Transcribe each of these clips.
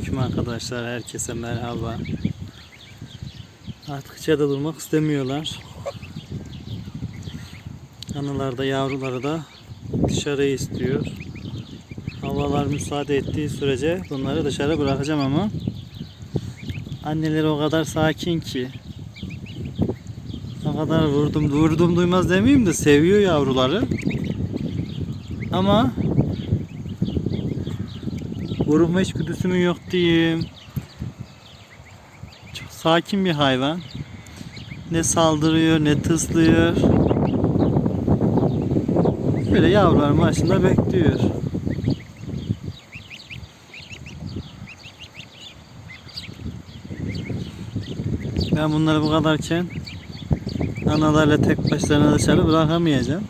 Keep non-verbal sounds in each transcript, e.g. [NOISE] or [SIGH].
Selamünaleyküm arkadaşlar. Herkese merhaba. Artık içeride durmak istemiyorlar. Analar da yavruları da dışarıyı istiyor. Havalar müsaade ettiği sürece bunları dışarı bırakacağım ama anneleri o kadar sakin ki o kadar vurdum vurdum duymaz demeyeyim de seviyor yavruları. Ama Vurulma içgüdüsü yok diyeyim. Çok sakin bir hayvan. Ne saldırıyor ne tıslıyor. Böyle yavruların başında bekliyor. Ben bunları bu kadarken analarla tek başlarına dışarı bırakamayacağım.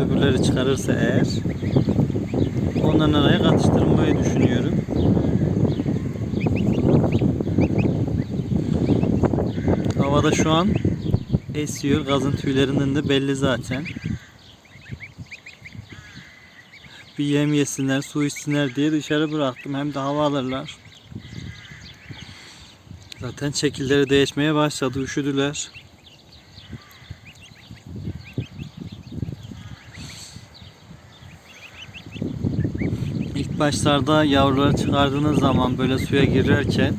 Öbürleri çıkarırsa eğer onların araya katıştırmayı düşünüyorum. Havada şu an esiyor. Gazın tüylerinden de belli zaten. Bir yem yesinler, su içsinler diye dışarı bıraktım. Hem de hava alırlar. Zaten şekilleri değişmeye başladı. Üşüdüler. Başlarda yavruları çıkardığınız zaman böyle suya girerken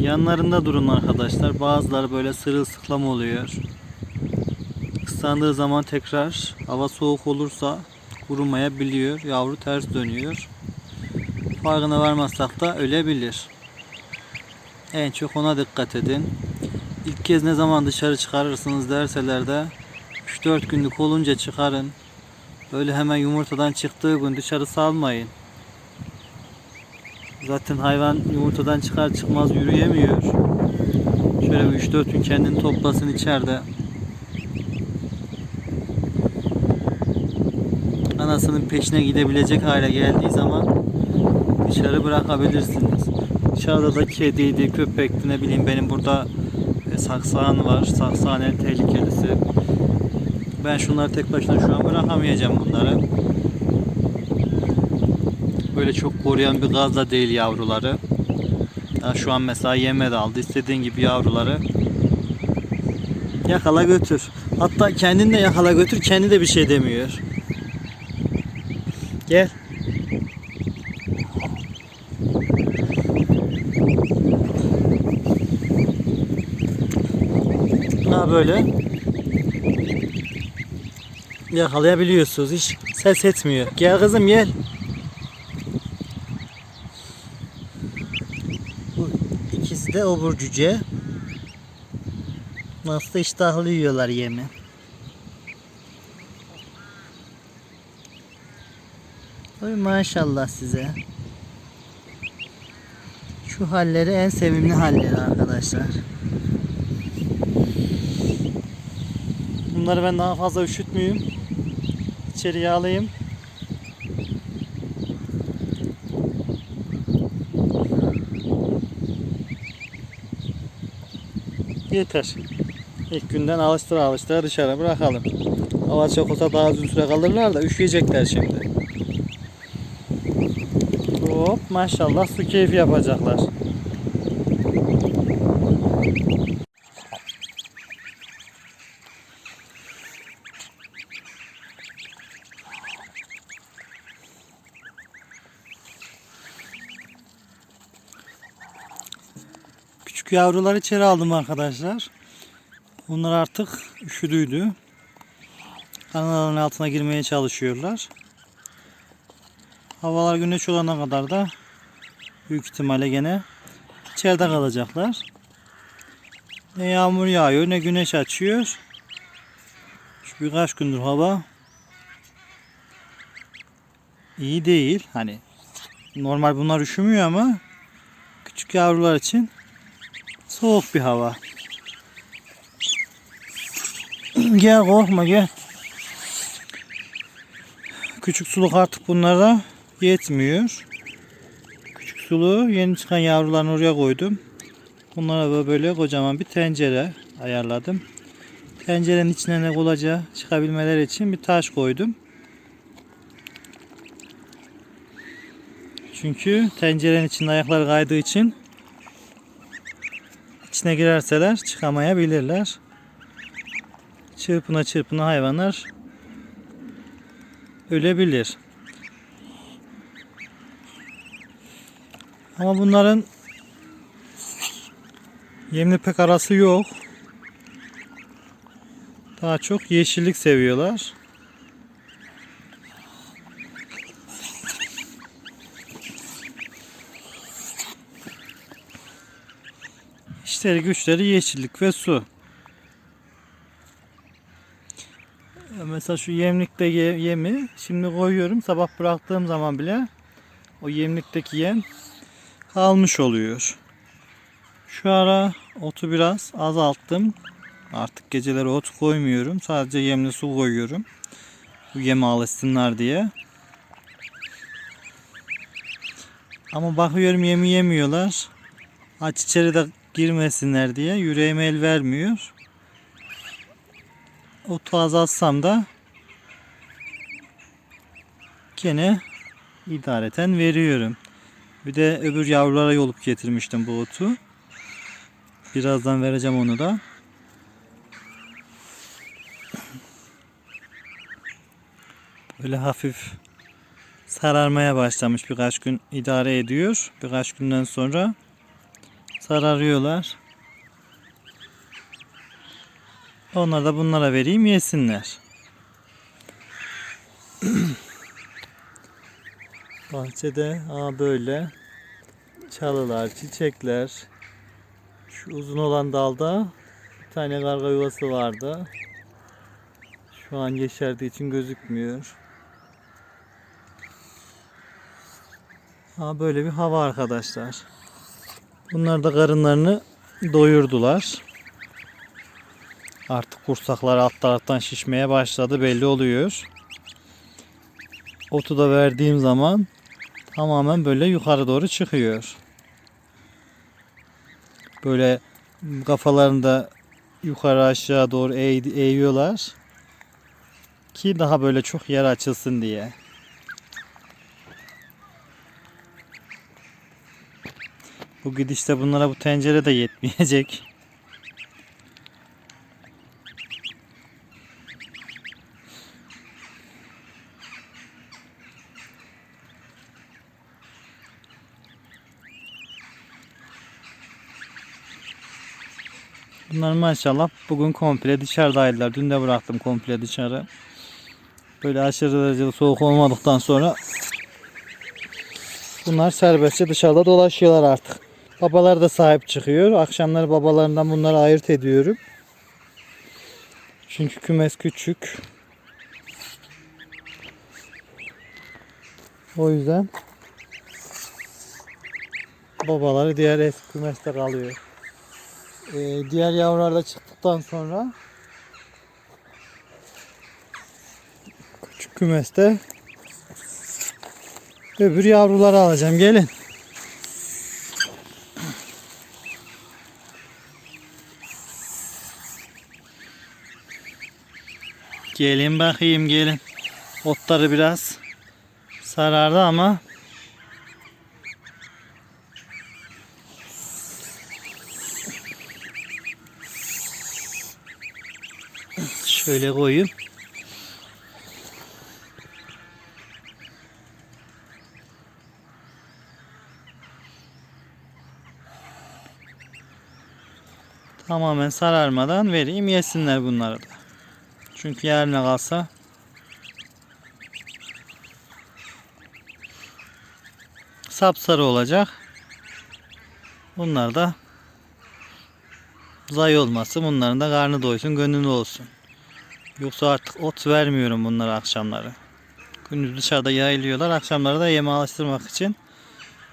yanlarında durun arkadaşlar. Bazıları böyle sırılsıklam oluyor. Islandığı zaman tekrar hava soğuk olursa kurumayabiliyor. Yavru ters dönüyor. Farkına varmazsak da ölebilir. En çok ona dikkat edin. İlk kez ne zaman dışarı çıkarırsınız derseler de 3-4 günlük olunca çıkarın. Böyle hemen yumurtadan çıktığı gün dışarı salmayın. Zaten hayvan yumurtadan çıkar çıkmaz yürüyemiyor. Şöyle bir 3-4 gün kendini toplasın içeride. Anasının peşine gidebilecek hale geldiği zaman dışarı bırakabilirsiniz. Dışarıda da kediydi, köpekti ne bileyim benim burada e, saksağan var. Saksağan en tehlikelisi. Ben şunları tek başına şu an bırakamayacağım bunları. Böyle çok koruyan bir gaz da değil yavruları. Ya şu an mesela yeme de aldı. İstediğin gibi yavruları yakala götür. Hatta kendin de yakala götür. Kendi de bir şey demiyor. Gel. Ha böyle yakalayabiliyorsunuz. Hiç ses etmiyor. Gel kızım gel. Bu ikisi de obur cüce. Nasıl iştahlı yiyorlar yemi. Oy maşallah size. Şu halleri en sevimli halleri arkadaşlar. Bunları ben daha fazla üşütmeyeyim. İçeriye alayım. Yeter. İlk günden alıştıra alıştıra dışarı bırakalım. Hava çok olsa daha uzun süre kalırlar da üşüyecekler şimdi. Hop maşallah su keyfi yapacaklar. Küçük yavruları içeri aldım arkadaşlar. Bunlar artık üşüdüydü. Kanalların altına girmeye çalışıyorlar. Havalar güneş olana kadar da büyük ihtimalle gene içeride kalacaklar. Ne yağmur yağıyor ne güneş açıyor. Şu birkaç gündür hava iyi değil. Hani normal bunlar üşümüyor ama küçük yavrular için soğuk bir hava. gel korkma gel. Küçük suluk artık bunlara yetmiyor. Küçük suluğu yeni çıkan yavrularını oraya koydum. Bunlara böyle kocaman bir tencere ayarladım. Tencerenin içine ne olacağı çıkabilmeleri için bir taş koydum. Çünkü tencerenin içinde ayakları kaydığı için içine girerseler çıkamayabilirler. Çırpına çırpına hayvanlar ölebilir. Ama bunların yemle pek arası yok. Daha çok yeşillik seviyorlar. İşleri güçleri yeşillik ve su. Mesela şu yemlikte ye- yemi şimdi koyuyorum. Sabah bıraktığım zaman bile o yemlikteki yem kalmış oluyor. Şu ara otu biraz azalttım. Artık geceleri ot koymuyorum. Sadece yemli su koyuyorum. Bu yeme alışsınlar diye. Ama bakıyorum yemi yemiyorlar. Aç içeri de girmesinler diye yüreğime el vermiyor. Otu azaltsam da gene idareten veriyorum. Bir de öbür yavrulara yolup getirmiştim bu otu. Birazdan vereceğim onu da. Böyle hafif sararmaya başlamış. Birkaç gün idare ediyor. Birkaç günden sonra sararıyorlar. Onlar da bunlara vereyim yesinler. [CLEARS THROAT] Bahçede aa böyle çalılar, çiçekler. Şu uzun olan dalda bir tane karga yuvası vardı. Şu an yeşerdiği için gözükmüyor. Ha böyle bir hava arkadaşlar. Bunlar da karınlarını doyurdular. Artık kursaklar alt taraftan şişmeye başladı belli oluyor. Otu da verdiğim zaman tamamen böyle yukarı doğru çıkıyor. Böyle kafalarında yukarı aşağı doğru eğ- eğiyorlar. Ki daha böyle çok yer açılsın diye. Bu gidişte bunlara bu tencere de yetmeyecek. Bunlar maşallah bugün komple dışarıdaydılar. Dün de bıraktım komple dışarı. Böyle aşırı derecede soğuk olmadıktan sonra bunlar serbestçe dışarıda dolaşıyorlar artık. Babalar da sahip çıkıyor. Akşamları babalarından bunları ayırt ediyorum. Çünkü kümes küçük. O yüzden babaları diğer eski kümeste kalıyor. Ee, diğer yavrular da çıktıktan sonra küçük kümeste öbür yavruları alacağım. Gelin. Gelin bakayım gelin. Otları biraz sarardı ama şöyle koyayım. Tamamen sararmadan vereyim yesinler bunları da. Çünkü yarına kalsa sapsarı olacak. Bunlar da zay olmasın. Bunların da karnı doysun, gönlü olsun. Yoksa artık ot vermiyorum bunlara akşamları. Gündüz dışarıda yayılıyorlar. Akşamları da yeme alıştırmak için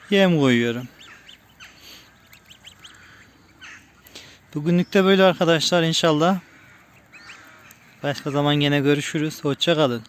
yem koyuyorum. Bugünlük de böyle arkadaşlar inşallah. Başka zaman yine görüşürüz. Hoşça kalın.